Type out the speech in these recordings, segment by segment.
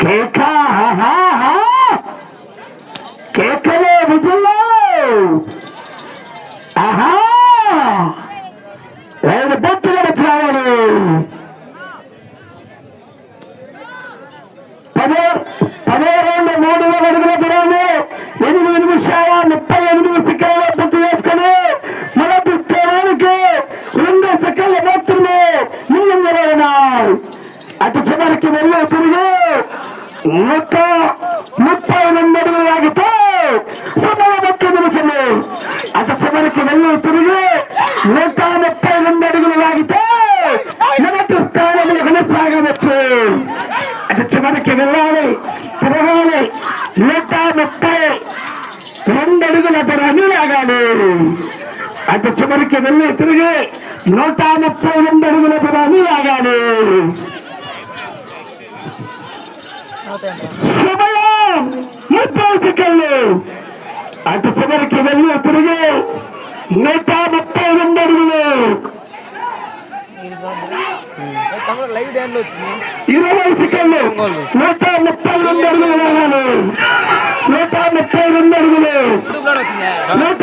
కేక ఆహా, కేకలే విజుల్లో ఆహా! ఐదు బొత్తులు వచ్చి పదో పదో రెండు మూడు వేల అడుగుల దూరాన్ని ఎనిమిది నిమిషాల ముప్పై ఎనిమిది సెకండ్ల పూర్తి చేసుకుని మొదటి స్థానానికి రెండు సెకండ్ల మాత్రమే ముందు అటు చివరికి వెళ్ళి తిరిగి ముప్పై రెండు అడుగులు లాగితే సమయ ముప్పై నిమిషము అటు చివరికి వెళ్ళి తిరిగి నూట ముప్పై రెండు అడుగులు లాగితే మొదటి స్థానంలో కొనసాగవచ్చు అటు చివరికి వెళ్ళాలి తిరగాలి నూట ముప్పై రెండు అడుగుల ధరని లాగాలి అటు చివరికి వెళ్ళి తిరిగి నూట ముప్పై రెండు అడుగుల ధరని లాగాలి సమయం అటు చివరికి వెళ్ళి తిరిగి నూట ముప్పై రెండు అడుగులు. ఇరవై సెకండ్లు. నూట ముప్పై రెండు అడుగులు నూట ముప్పై రెండు అడుగులు. నూట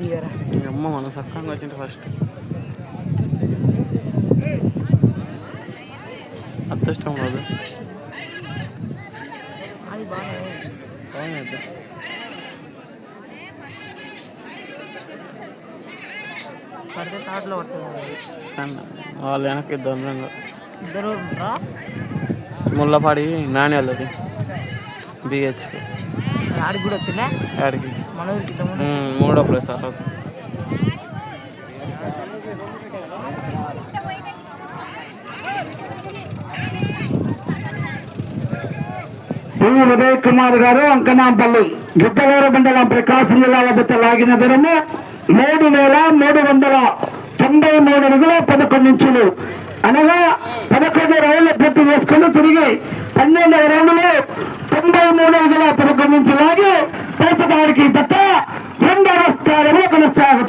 అమ్మ మన సక్కంగా వచ్చింది ఫస్ట్ అదృష్టం కాదు. అది బాగా బాగుంది పడితే తాటలో పడుతుంది. వాళ్ళు వెనక్కి దొంగ ఇద్దరు ముళ్ళపాడి నాని వాళ్ళది బిహెచ్కి ఆడికి కూడా వచ్చిండే ఆడికి. మన ఊరికి ఇంత ముందు ఉమ్, మూడో ప్లేస్ ఆ రోజు పివి ఉదయ్ కుమార్ గారు అంకనాంపల్లి గిద్దలూరు మండలం ప్రకాశం జిల్లా వద్ద లాగిన ధరము మూడు వేల మూడు వందల తొంభై మూడు అడుగుల పదకొండు ఇంచులు అనగా పదకొండు రౌండ్లు పూర్తి చేసుకుని తిరిగి పన్నెండవ రౌండ్లు